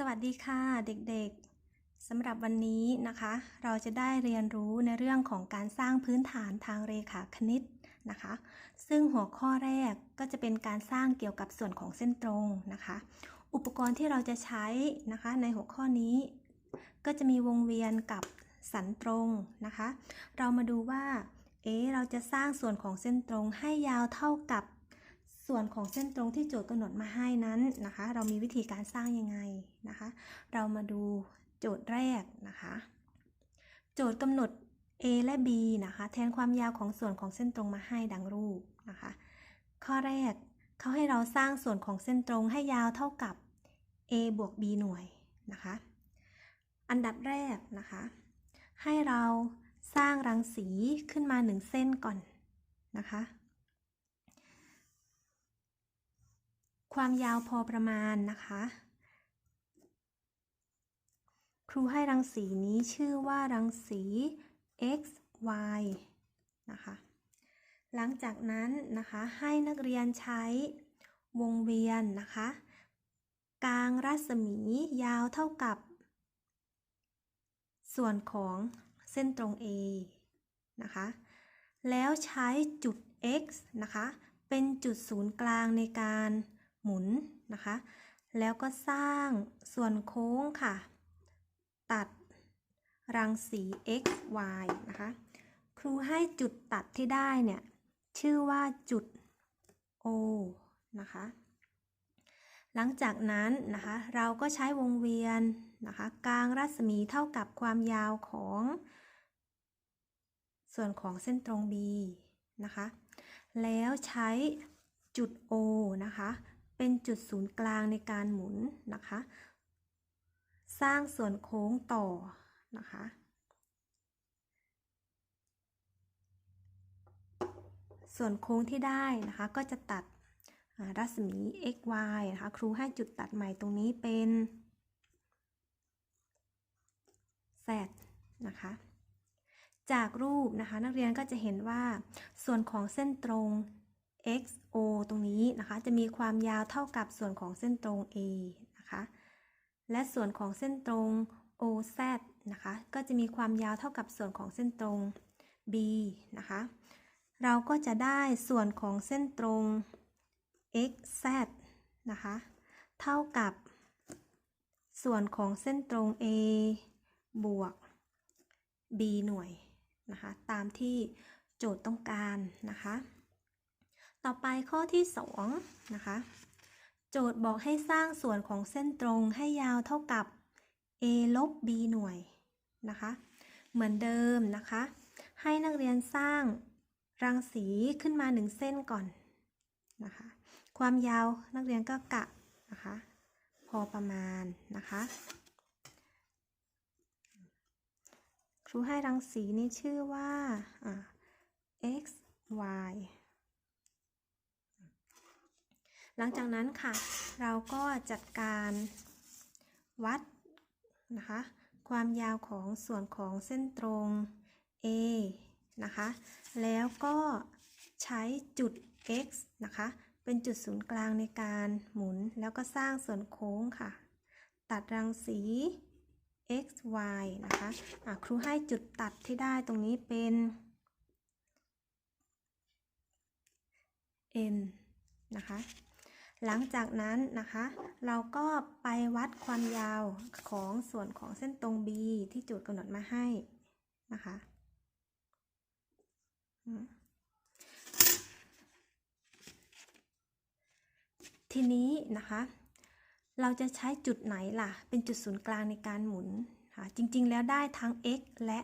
สวัสดีค่ะเด็กๆสำหรับวันนี้นะคะ เราจะได้เรียนรู้ในเรื่องของการสร้างพื้นฐานทางเรขาคณิตนะคะ ซึ่งหัวข้อแรกก็จะเป็นการสร้างเกี่ยวกับส่วนของเส้นตรงนะคะ อุปกรณ์ที่เราจะใช้นะคะในหัวข้อนี้ ก็จะมีวงเวียนกับสันตรงนะคะ เรามาดูว่าเอ๊เราจะสร้างส่วนของเส้นตรงให้ยาวเท่ากับ ส่วนของเส้นตรงที่โจทย์กำหนดมาให้นั้นนะคะ เรามีวิธีการสร้างยังไงนะคะ เรามาดูโจทย์แรกนะคะ โจทย์กำหนด a และ b นะคะ แทนความยาวของส่วนของเส้นตรงมาให้ดังรูปนะคะ ข้อแรกเขาให้เราสร้างส่วนของเส้นตรงให้ยาวเท่ากับ a บวก b หน่วยนะคะ อันดับแรกนะคะ ให้เราสร้างรังสีขึ้นมาหนึ่งเส้นก่อนนะคะ ความยาวพอประมาณนะคะ ครูให้รังสีนี้ชื่อว่ารังสี x y นะคะ หลังจากนั้นนะคะให้นักเรียนใช้วงเวียนนะคะ กลางรัศมียาวเท่ากับ ส่วนของเส้นตรง A นะคะ แล้วใช้จุด x นะคะ เป็นจุดศูนย์กลางในการ หมุนนะคะ แล้วก็สร้างส่วนโค้งค่ะ ตัดรังสี x y นะคะ ครูให้จุดตัดที่ได้เนี่ย ชื่อว่าจุด O นะคะ หลังจากนั้นนะคะ เราก็ใช้วงเวียนนะคะกลางรัศมีเท่ากับความยาวของ ส่วนของเส้นตรง B นะคะ แล้วใช้จุด O นะคะ เป็นจุดศูนย์กลางในการหมุนนะคะ สร้างส่วนโค้งต่อนะคะส่วนโค้งที่ได้นะคะก็จะตัดรัศมี x y นะคะครูให้จุดตัดใหม่ตรงนี้เป็น z นะคะ จากรูปนะคะนักเรียนก็จะเห็นว่าส่วนของเส้นตรง xo ตรงนี้นะคะจะมีความยาวเท่ากับส่วนของเส้นตรง a นะคะและส่วนของเส้นตรง OZ นะคะก็จะมีความยาวเท่ากับส่วนของเส้นตรง B นะคะเราก็จะได้ส่วนของเส้นตรง XZ นะคะเท่ากับส่วนของเส้นตรง A บวก B หน่วยนะคะตามที่โจทย์ต้องการนะคะ ต่อไปข้อที่2นะคะ โจทย์บอกให้สร้างส่วนของเส้นตรงให้ยาวเท่ากับ a ลบ b หน่วยนะคะ เหมือนเดิมนะคะ ให้นักเรียนสร้างรังสีขึ้นมาหนึ่งเส้นก่อนนะคะ ความยาวนักเรียนก็กะนะคะ พอประมาณนะคะ ครูให้รังสีนี้ชื่อว่า x y หลังจากนั้นค่ะ เราก็จัดการวัดนะคะ ความยาวของส่วนของเส้นตรง A นะคะ แล้วก็ใช้จุด x นะคะ เป็นจุดศูนย์กลางในการหมุน แล้วก็สร้างส่วนโค้งค่ะ ตัดรังสี x y นะคะะครูให้จุดตัดที่ได้ตรงนี้เป็น n นะคะ หลังจากนั้นนะคะ เราก็ไปวัดความยาวของส่วนของเส้นตรง B ที่โจทย์กำหนดมาให้นะคะทีนี้นะคะ เราจะใช้จุดไหนล่ะ เป็นจุดศูนย์กลางในการหมุนค่ะจริงๆแล้วได้ทั้ง x และ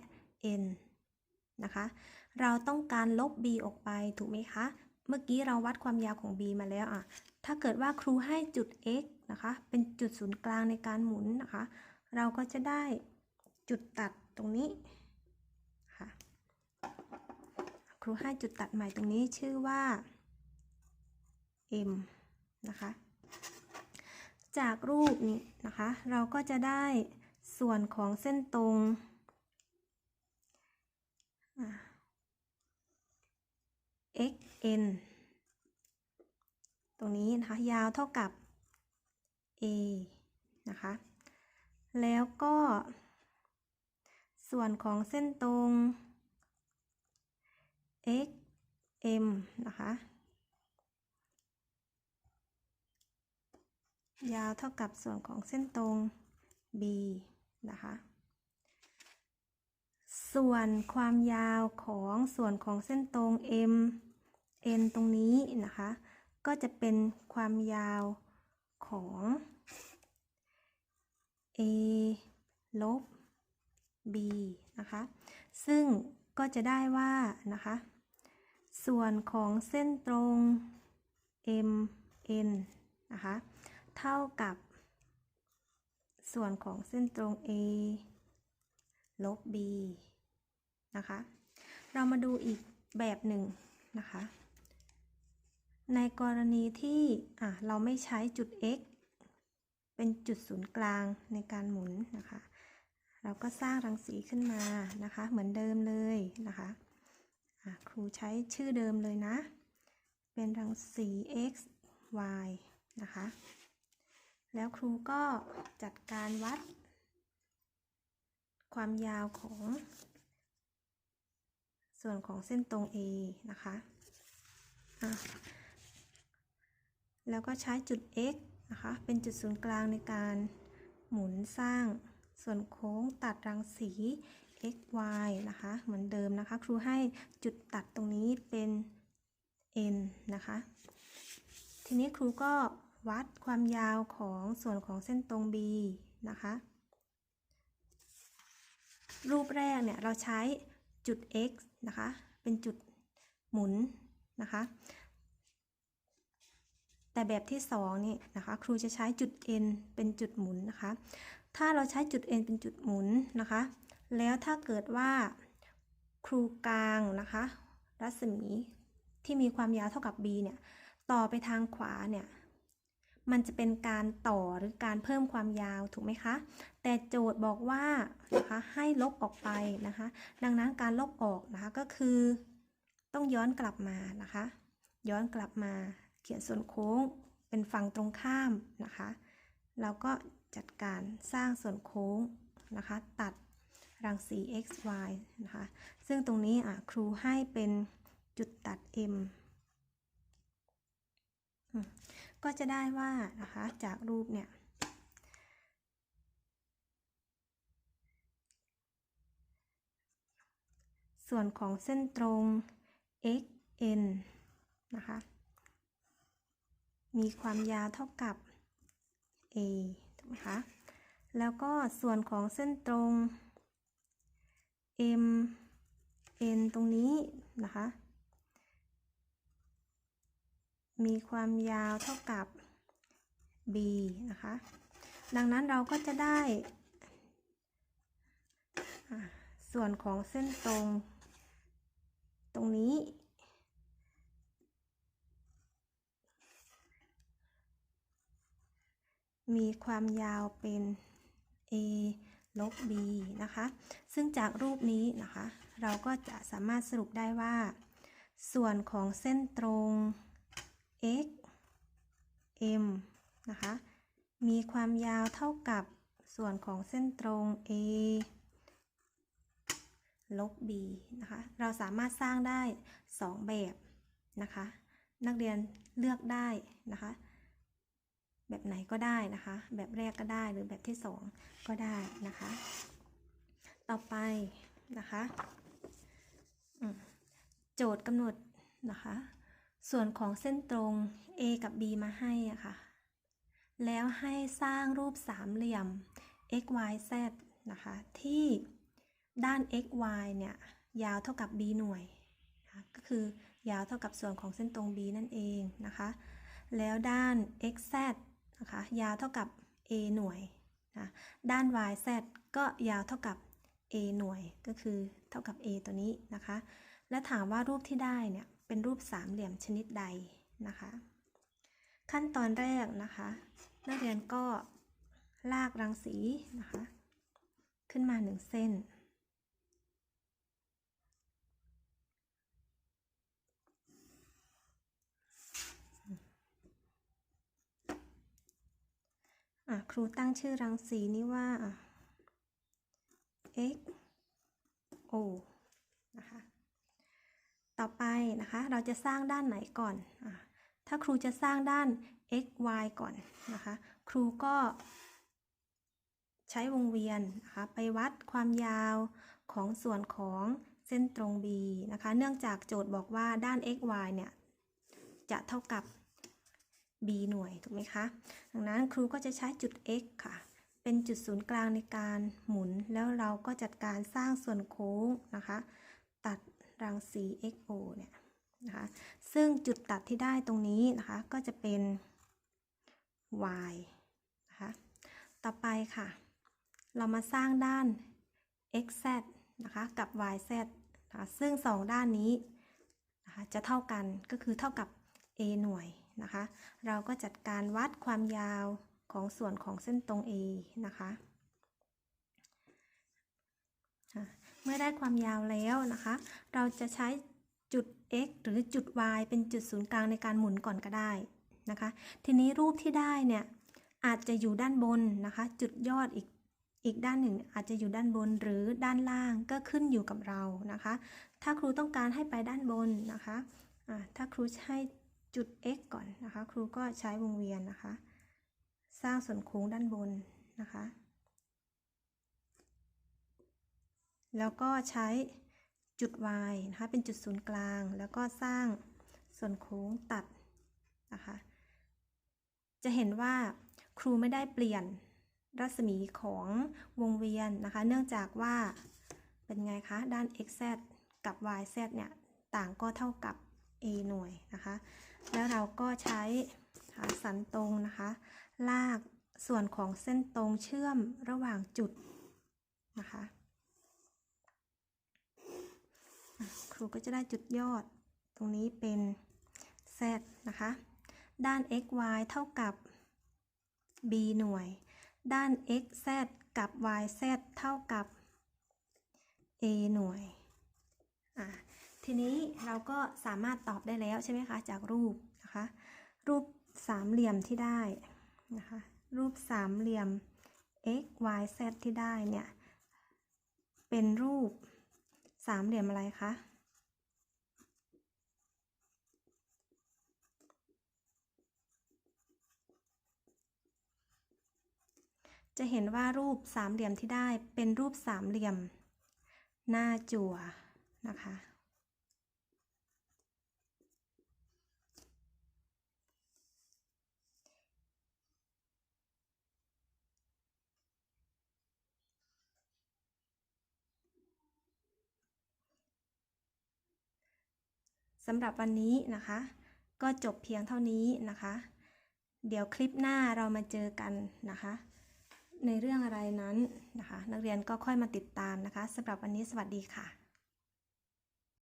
n นะคะ เราต้องการลบ b ออกไปถูกไหมคะ เมื่อกี้เราวัดความยาวของ b มาแล้วอะ ถ้าเกิดว่าครูให้จุด x นะคะ เป็นจุดศูนย์กลางในการหมุนนะคะ เราก็จะได้จุดตัดตรงนี้ค่ะ ครูให้จุดตัดใหม่ตรงนี้ชื่อว่า m นะคะ จากรูปนี้นะคะ เราก็จะได้ส่วนของเส้นตรงอ xn รงนี้นะคะยาวเท่ากับ a นะคะ แล้วก็ ส่วนของเส้นตรง x m นะคะ ยาวเท่ากับส่วนของเส้นตรง b นะคะ ส่วนความยาวของส่วนของเส้นตรง m n ตรงนี้นะคะ ก็จะเป็นความยาวของ a ลบ b นะคะ ซึ่งก็จะได้ว่านะคะ ส่วนของเส้นตรง m n นะคะ เท่ากับ ส่วนของเส้นตรง a ลบ b นะคะ เรามาดูอีกแบบหนึ่งนะคะ ในกรณีที่เราไม่ใช้จุด x เป็นจุดศูนย์กลางในการหมุนนะคะ เราก็สร้างรังสีขึ้นมานะคะ เหมือนเดิมเลยนะคะะครูใช้ชื่อเดิมเลยนะ เป็นรังสี x y นะคะ แล้วครูก็จัดการวัด ความยาวของ ส่วนของเส้นตรง A นะคะะ แล้วก็ใช้จุด x นะคะ เป็นจุดศูนย์กลางในการหมุนสร้างส่วนโค้งตัดรังสี x y นะคะ เหมือนเดิมนะคะ ครูให้จุดตัดตรงนี้เป็น n นะคะ ทีนี้ครูก็วัดความยาวของส่วนของเส้นตรง b นะคะ รูปแรกเนี่ยเราใช้จุด x นะคะ เป็นจุดหมุนนะคะ แต่แบบที่สองนี่นะคะครูจะใช้จุด n เป็นจุดหมุนนะคะ ถ้าเราใช้จุด n เป็นจุดหมุนนะคะ แล้วถ้าเกิดว่าครูกลางนะคะ รัศมีที่มีความยาวเท่ากับ b เนี่ยต่อไปทางขวาเนี่ยมันจะเป็นการต่อหรือการเพิ่มความยาวถูกไหมคะ แต่โจทย์บอกว่านะคะให้ลบออกไปนะคะ ดังนั้นการลบออกนะคะก็คือ ต้องย้อนกลับมานะคะ ย้อนกลับมา เขียนส่วนโค้งเป็นฝั่งตรงข้ามนะคะ เราก็จัดการสร้างส่วนโค้งนะคะ ตัดรังสี x y นะคะ ซึ่งตรงนี้อะครูให้เป็นจุดตัด m ก็จะได้ว่านะคะจากรูปเนี่ย ส่วนของเส้นตรง x n นะคะ มีความยาวเท่ากับ a ถูกไหมคะ แล้วก็ส่วนของเส้นตรง m n ตรงนี้นะคะ มีความยาวเท่ากับ b นะคะ ดังนั้นเราก็จะได้ ส่วนของเส้นตรง ตรงนี้ มีความยาวเป็น a ลบ b นะคะ ซึ่งจากรูปนี้นะคะ เราก็จะสามารถสรุปได้ว่า ส่วนของเส้นตรง x m นะคะ มีความยาวเท่ากับส่วนของเส้นตรง a ลบ b นะคะ เราสามารถสร้างได้ 2 แบบนะคะ นักเรียนเลือกได้นะคะ แบบไหนก็ได้นะคะ แบบแรกก็ได้หรือแบบที่2ก็ได้นะคะ ต่อไปนะคะโจทย์กำหนดนะคะ ส่วนของเส้นตรง A กับ B มาให้อะค่ะ แล้วให้สร้างรูปสามเหลี่ยม x y z นะคะ ที่ด้าน x y เนี่ยยาวเท่ากับ b หน่วยนะก็คือยาวเท่ากับส่วนของเส้นตรง b นั่นเองนะคะ แล้วด้าน x z นะคะยาวเท่ากับ a หน่วยนะด้าน y z ก็ยาวเท่ากับ a หน่วยก็คือเท่ากับ a ตัวนี้นะคะ และถามว่ารูปที่ได้เนี่ยเป็นรูปสามเหลี่ยมชนิดใดนะคะ ขั้นตอนแรกนะคะ นักเรียนก็ลากรังสีนะคะ ขึ้นมาหนึ่งเส้น ครูตั้งชื่อรังสีนี้ว่า x o นะคะ ต่อไปนะคะ เราจะสร้างด้านไหนก่อนอถ้าครูจะสร้างด้าน x y ก่อนนะคะ ครูก็ใช้วงเวียนนะคะไปวัดความยาวของส่วนของเส้นตรง b นะคะ เนื่องจากโจทย์บอกว่าด้าน x y เนี่ย จะเท่ากับ b หน่วยถูกไหมคะดังนั้นครูก็จะใช้จุด x ค่ะ เป็นจุดศูนย์กลางในการหมุน แล้วเราก็จัดการสร้างส่วนโค้งนะคะ ตัดรังสี xo เนี่ยนะคะซึ่งจุดตัดที่ได้ตรงนี้นะคะก็จะเป็น y นะคะต่อไปค่ะ เรามาสร้างด้าน xz นะคะกับ yz นะคะซึ่งสองด้านนี้นะคะจะเท่ากันก็คือเท่ากับ a หน่วย นะคะ เราก็จัดการวัดความยาวของส่วนของเส้นตรง a นะคะเมื่อได้ความยาวแล้วนะคะ เราจะใช้จุด x หรือจุด y เป็นจุดศูนย์กลางในการหมุนก่อนก็ได้นะคะ ทีนี้รูปที่ได้เนี่ยอาจจะอยู่ด้านบนนะคะ จุดยอดอีกอีกด้านหนึ่งอาจจะอยู่ด้านบนหรือด้านล่างก็ขึ้นอยู่กับเรานะคะ ถ้าครูต้องการให้ไปด้านบนนะคะะถ้าครูให้ จุด x ก่อนนะคะ ครูก็ใช้วงเวียนนะคะ สร้างส่วนโค้งด้านบนนะคะ แล้วก็ใช้จุด y นะคะ เป็นจุดศูนย์กลาง แล้วก็สร้างส่วนโค้งตัดนะคะ จะเห็นว่าครูไม่ได้เปลี่ยนรัศมีของวงเวียนนะคะ เนื่องจากว่าเป็นไงคะ ด้าน xz กับ yz เนี่ย ต่างก็เท่ากับ a หน่วยนะคะ แล้วเราก็ใช้ขาสันตรงนะคะ ลากส่วนของเส้นตรงเชื่อมระหว่างจุดนะคะอะครูก็จะได้จุดยอด ตรงนี้เป็น z นะคะ ด้าน x y เท่ากับ b หน่วย ด้าน x z กับ y z เท่ากับ a หน่วย อะ ทีนี้เราก็สามารถตอบได้แล้วใช่ไหมคะจากรูปนะคะ รูปสามเหลี่ยมที่ได้นะคะรูปสามเหลี่ยม x y z ที่ได้เนี่ยเป็นรูปสามเหลี่ยมอะไรคะจะเห็นว่ารูปสามเหลี่ยมที่ได้เป็นรูปสามเหลี่ยมหน้าจั่วนะคะ สำหรับวันนี้นะคะ ก็จบเพียงเท่านี้นะคะ เดี๋ยวคลิปหน้าเรามาเจอกันนะคะ ในเรื่องอะไรนั้นนะคะ นักเรียนก็ค่อยมาติดตามนะคะสำหรับวันนี้สวัสดีค่ะ